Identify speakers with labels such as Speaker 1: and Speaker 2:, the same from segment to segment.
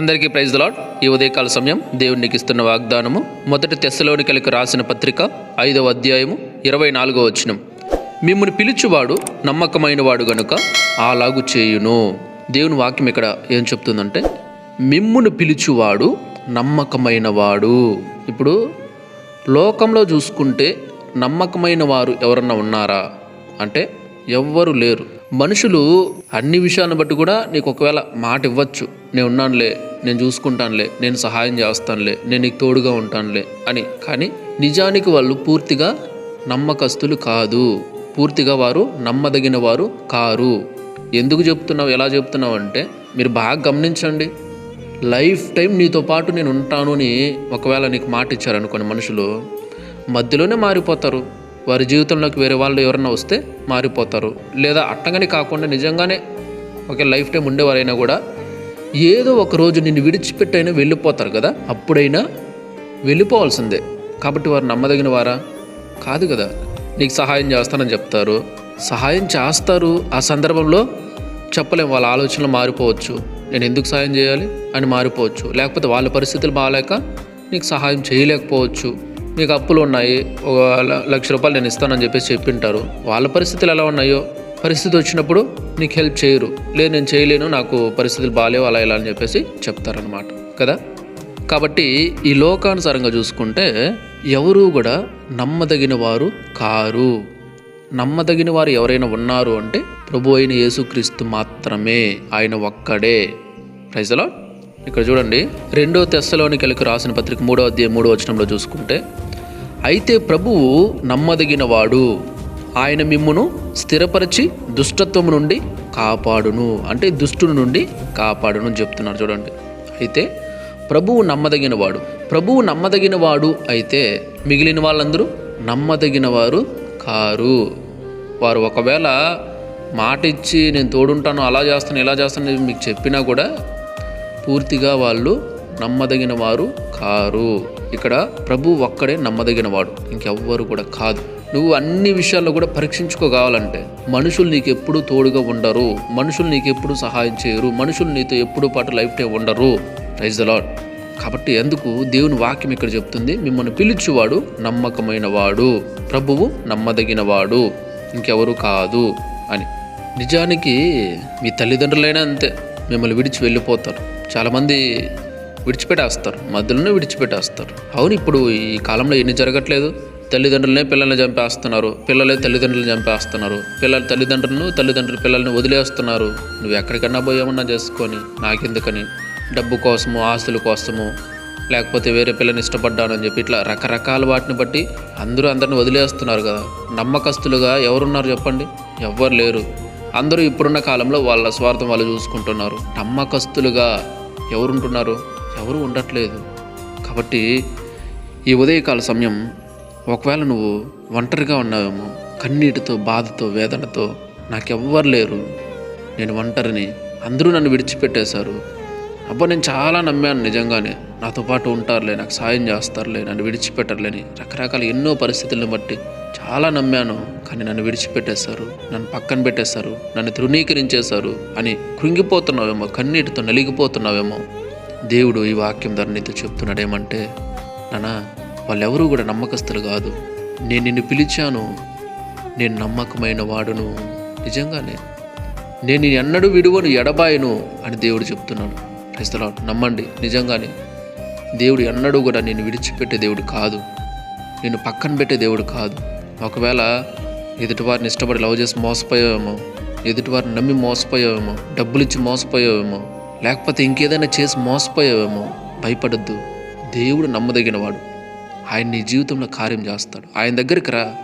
Speaker 1: అందరికీ praise lord ఈ ఉదయకాల సమయం దేవునికి ఇస్తున్న వాగ్దానము. మొదటి తెస్సలోనికలకు రాసిన పత్రిక ఐదవ అధ్యాయము ఇరవై నాలుగో వచనం. మిమ్మల్ని పిలుచువాడు నమ్మకమైన వాడు గనుక అలాగు చేయును. దేవుని వాక్యం ఇక్కడ ఏం చెప్తుందంటే మిమ్మును పిలుచువాడు నమ్మకమైన వాడు. ఇప్పుడు లోకంలో చూసుకుంటే నమ్మకమైన వారు ఎవరన్నా ఉన్నారా? అంటే ఎవ్వరు లేరు. మనుషులు అన్ని విషయాలను బట్టి కూడా నీకు ఒకవేళ మాట ఇవ్వచ్చు. నేను ఉన్నానులే నేను చూసుకుంటానులే నేను సహాయం చేస్తానులే నేను నీకు తోడుగా ఉంటానులే అని. కానీ నిజానికి వాళ్ళు పూర్తిగా నమ్మకస్తులు కాదు. పూర్తిగా వారు నమ్మదగిన వారు కారు. ఎందుకు చెప్తున్నావు ఎలా చెప్తున్నావు అంటే మీరు బాగా గమనించండి. లైఫ్ టైం నీతో పాటు నేను ఉంటాను అని ఒకవేళ నీకు మాట ఇచ్చారనుకోని మనుషులు మధ్యలోనే మారిపోతారు. వారి జీవితంలోకి వేరే వాళ్ళు ఎవరన్నా వస్తే మారిపోతారు. లేదా అట్టగని కాకుండా నిజంగానే ఒక లైఫ్ టైం ఉండేవారైనా కూడా ఏదో ఒకరోజు నిన్ను విడిచిపెట్టైనా వెళ్ళిపోతారు కదా? అప్పుడైనా వెళ్ళిపోవాల్సిందే. కాబట్టి వారు నమ్మదగిన వారా? కాదు కదా. నీకు సహాయం చేస్తానని చెప్తారు. సహాయం చేస్తారు. ఆ సందర్భంలో చెప్పలేం. వాళ్ళ ఆలోచనలు మారిపోవచ్చు. నేను ఎందుకు సహాయం చేయాలి? అని మారిపోవచ్చు. లేకపోతే వాళ్ళ పరిస్థితులు బాగాలేక నీకు సహాయం చేయలేకపోవచ్చు. నీకు అప్పులు ఉన్నాయి. ఒక లక్ష రూపాయలు నేను ఇస్తానని చెప్పేసి చెప్పింటారు. వాళ్ళ పరిస్థితులు ఎలా ఉన్నాయో పరిస్థితి వచ్చినప్పుడు నీకు హెల్ప్ చేయరు. లేదు నేను చేయలేను నాకు పరిస్థితులు బాగాలేవు అలా ఇలా అని చెప్పేసి చెప్తారనమాట కదా? కాబట్టి ఈ లోకానుసారంగా చూసుకుంటే ఎవరు కూడా నమ్మదగిన వారు కారు. నమ్మదగిన వారు ఎవరైనా ఉన్నారు అంటే ప్రభు అయిన యేసుక్రీస్తు మాత్రమే. ఆయన ఒక్కడే. ప్రైజలా ఇక్కడ చూడండి రెండో తెస్సలోనికలకు రాసిన పత్రిక మూడో అధ్యాయం మూడో వచనంలో చూసుకుంటే అయితే ప్రభువు నమ్మదగిన వాడు ఆయన మిమ్మును స్థిరపరిచి దుష్టత్వం నుండి కాపాడును. అంటే దుష్టుని నుండి కాపాడును అని చెప్తున్నారు చూడండి. అయితే ప్రభువు నమ్మదగిన వాడు ప్రభువు నమ్మదగిన వాడు అయితే మిగిలిన వాళ్ళందరూ నమ్మదగిన వారు కారు. వారు ఒకవేళ మాట ఇచ్చి నేను తోడుంటాను అలా చేస్తాను ఇలా చేస్తాను మీకు చెప్పినా కూడా పూర్తిగా వాళ్ళు నమ్మదగిన వారు కారు. ఇక్కడ ప్రభు ఒక్కడే నమ్మదగిన వాడు ఇంకెవ్వరు కూడా కాదు. నువ్వు అన్ని విషయాల్లో కూడా పరీక్షించుకోగలంటే మనుషులు నీకు ఎప్పుడు తోడుగా ఉండరు. మనుషులు నీకు ఎప్పుడు సహాయం చేయరు. మనుషులు నీతో ఎప్పుడు పాటు లైఫ్ టైం ఉండరు. రైజ్ ద లాడ్ కాబట్టి ఎందుకు? దేవుని వాక్యం ఇక్కడ చెప్తుంది మిమ్మల్ని పిలిచేవాడు నమ్మకమైన వాడు ప్రభువు నమ్మదగిన వాడు ఇంకెవరు కాదు అని. నిజానికి మీ తల్లిదండ్రులైనా అంతే. మిమ్మల్ని విడిచి వెళ్ళిపోతారు. చాలామంది విడిచిపెట్టేస్తారు. మధ్యలోనే విడిచిపెట్టేస్తారు. అవును ఇప్పుడు ఈ కాలంలో ఎన్ని జరగట్లేదు? తల్లిదండ్రులనే పిల్లల్ని చంపేస్తున్నారు. పిల్లలే తల్లిదండ్రులు చంపేస్తున్నారు. పిల్లల తల్లిదండ్రులను తల్లిదండ్రులు పిల్లల్ని వదిలేస్తున్నారు. నువ్వు ఎక్కడికన్నా పోయేమన్నా చేసుకొని నాకెందుకని? డబ్బు కోసము ఆస్తుల కోసము లేకపోతే వేరే పిల్లని ఇష్టపడ్డానని చెప్పి ఇట్లా రకరకాల వాటిని బట్టి అందరూ అందరిని వదిలేస్తున్నారు కదా. నమ్మకస్తులుగా ఎవరున్నారు చెప్పండి? ఎవ్వరు లేరు. అందరూ ఇప్పుడున్న కాలంలో వాళ్ళ స్వార్థం వాళ్ళు చూసుకుంటున్నారు. నమ్మకస్తులుగా ఎవరుంటున్నారు? ఎవరు ఉండట్లేదు. కాబట్టి ఈ ఉదయకాల సమయం ఒకవేళ నువ్వు ఒంటరిగా ఉన్నావేమో కన్నీటితో బాధతో వేదనతో నాకెవ్వరు లేరు. నేను ఒంటరిని అందరూ నన్ను విడిచిపెట్టేశారు. అబ్బా నేను చాలా నమ్మాను నిజంగానే. నాతో పాటు ఉంటారులే నాకు సాయం చేస్తారులే నన్ను విడిచిపెట్టరులేని రకరకాల ఎన్నో పరిస్థితులను బట్టి చాలా నమ్మాను. కానీ నన్ను విడిచిపెట్టేశారు నన్ను పక్కన పెట్టేశారు నన్ను తృణీకరించేశారు అని కృంగిపోతున్నావేమో కన్నీటితో నలిగిపోతున్నావేమో. దేవుడు ఈ వాక్యం ధర నీతో చెప్తున్నాడేమంటే నానా వాళ్ళెవరూ కూడా నమ్మకస్తులు కాదు. నేను నిన్ను పిలిచాను. నేను నమ్మకమైన వాడును. నిజంగానే. నేను ఎన్నడూ విడువను ఎడబాయను అని దేవుడు చెప్తున్నాడు. క్రైస్తలా నమ్మండి. నిజంగానే. దేవుడు ఎన్నడూ కూడా నేను విడిచిపెట్టే దేవుడు కాదు. నేను పక్కన పెట్టే దేవుడు కాదు. ఒకవేళ ఎదుటివారిని ఇష్టపడి లవ్ చేసి మోసపోయావేమో ఎదుటివారిని నమ్మి మోసపోయావేమో డబ్బులు ఇచ్చి మోసపోయావేమో లేకపోతే ఇంకేదైనా చేసి మోసపోయావేమో భయపడద్దు. దేవుడు నమ్మదగినవాడు. ఆయన నీ జీవితంలో కార్యం చేస్తాడు. ఆయన దగ్గరికి రా.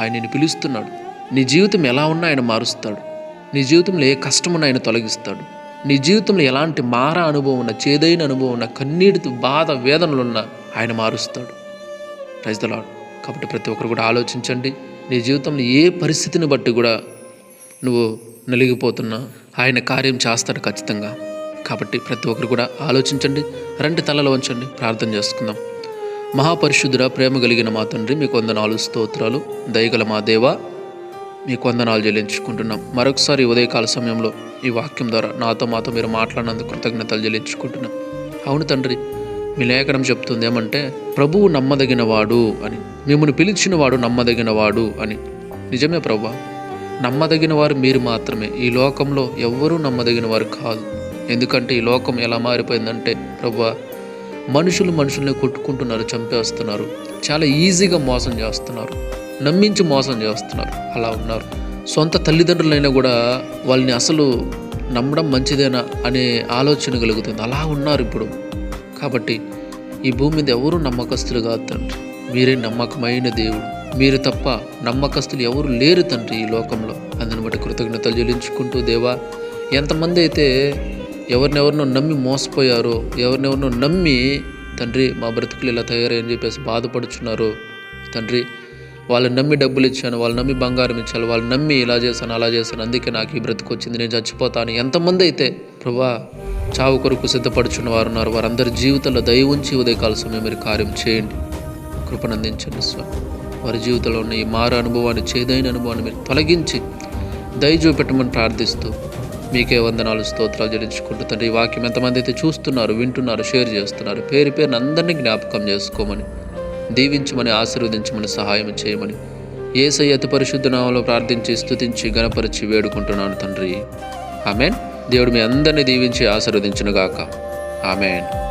Speaker 1: ఆయన నిన్ను పిలుస్తున్నాడు. నీ జీవితం ఎలా ఉన్నా ఆయన మారుస్తాడు. నీ జీవితంలో ఏ కష్టమున్నా ఆయన తొలగిస్తాడు. నీ జీవితంలో ఎలాంటి మార అనుభవం ఉన్న చేదైన అనుభవం ఉన్న కన్నీటితో బాధ వేదనలున్నా ఆయన మారుస్తాడు. ప్రైజ్ కాబట్టి ప్రతి ఒక్కరు కూడా ఆలోచించండి. నీ జీవితంలో ఏ పరిస్థితిని బట్టి కూడా నువ్వు నలిగిపోతున్నా ఆయన కార్యం చేస్తాడు ఖచ్చితంగా. కాబట్టి ప్రతి ఒక్కరు కూడా ఆలోచించండి. రెండు తలలో ఉంచండి ప్రార్థన చేసుకుందాం. మహాపరిశుద్ధుర ప్రేమ కలిగిన మా తండ్రి మీకు వందనాలు స్తోత్రాలు. దయగల మా దేవ మీకు వందనాలు చెల్లించుకుంటున్నాం. మరొకసారి ఉదయకాల సమయంలో ఈ వాక్యం ద్వారా నాతో మాతో మీరు మాట్లాడినందుకు కృతజ్ఞతలు చెల్లించుకుంటున్నాం. అవును తండ్రి మీ లేఖనం చెప్తుంది ఏమంటే ప్రభువు నమ్మదగినవాడు అని. మిమ్మల్ని పిలిచినవాడు నమ్మదగినవాడు అని. నిజమే ప్రభా నమ్మదగిన వారు మీరు మాత్రమే. ఈ లోకంలో ఎవ్వరూ నమ్మదగిన వారు కాదు. ఎందుకంటే ఈ లోకం ఎలా మారిపోయిందంటే ప్రభా మనుషులు మనుషుల్ని కొట్టుకుంటున్నారు చంపేస్తున్నారు. చాలా ఈజీగా మోసం చేస్తున్నారు. నమ్మించి మోసం చేస్తున్నారు. అలా ఉన్నారు. సొంత తల్లిదండ్రులైనా కూడా వాళ్ళని అసలు నమ్మడం మంచిదేనా అనే ఆలోచన కలుగుతుంది. అలా ఉన్నారు ఇప్పుడు. కాబట్టి ఈ భూమి మీద ఎవరు నమ్మకస్తులు కాదు తండ్రి. మీరే నమ్మకమైన దేవుడు. మీరు తప్ప నమ్మకస్తులు ఎవరు లేరు తండ్రి ఈ లోకంలో. అందుని బట్టి కృతజ్ఞతలు చెల్లించుకుంటూ దేవా ఎంతమంది అయితే ఎవరినెవరినో నమ్మి మోసపోయారు ఎవరినెవరినో నమ్మి తండ్రి మా బ్రతుకులు ఇలా తయారని చెప్పేసి బాధపడుచున్నారు. తండ్రి వాళ్ళని నమ్మి డబ్బులు ఇచ్చాను వాళ్ళు నమ్మి బంగారం ఇచ్చాను వాళ్ళు నమ్మి ఇలా చేశాను అలా చేశాను అందుకే నాకు ఈ బ్రతుకు వచ్చింది నేను చచ్చిపోతాను. ఎంతమంది అయితే ప్రభా చావు కొరకు సిద్ధపడుచున్న వారు ఉన్నారు. వారందరి జీవితంలో దయ ఉంచి ఉదయకాల సమయం మీరు కార్యం చేయండి. కృపనందించండి స్వామి. వారి జీవితంలో ఉన్న ఈ మారు అనుభవాన్ని చేదైన అనుభవాన్ని మీరు తొలగించి దయ చూపెట్టమని ప్రార్థిస్తూ మీకే వందనాలు స్తోత్రాలు చెల్లించుకుంటూ తండ్రి ఈ వాక్యం ఎంతమంది అయితే చూస్తున్నారు వింటున్నారు షేర్ చేస్తున్నారు పేరు పేరుని అందరినీ జ్ఞాపకం చేసుకోమని దీవించమని ఆశీర్వదించమని సహాయం చేయమని ఏసై అతి పరిశుద్ధ నామంలో ప్రార్థించి స్తుతించి గణపరిచి వేడుకుంటున్నాను తండ్రి. ఆమెన్. దేవుడు మీ అందరినీ దీవించి ఆశీర్వదించునుగాక. ఆమెన్.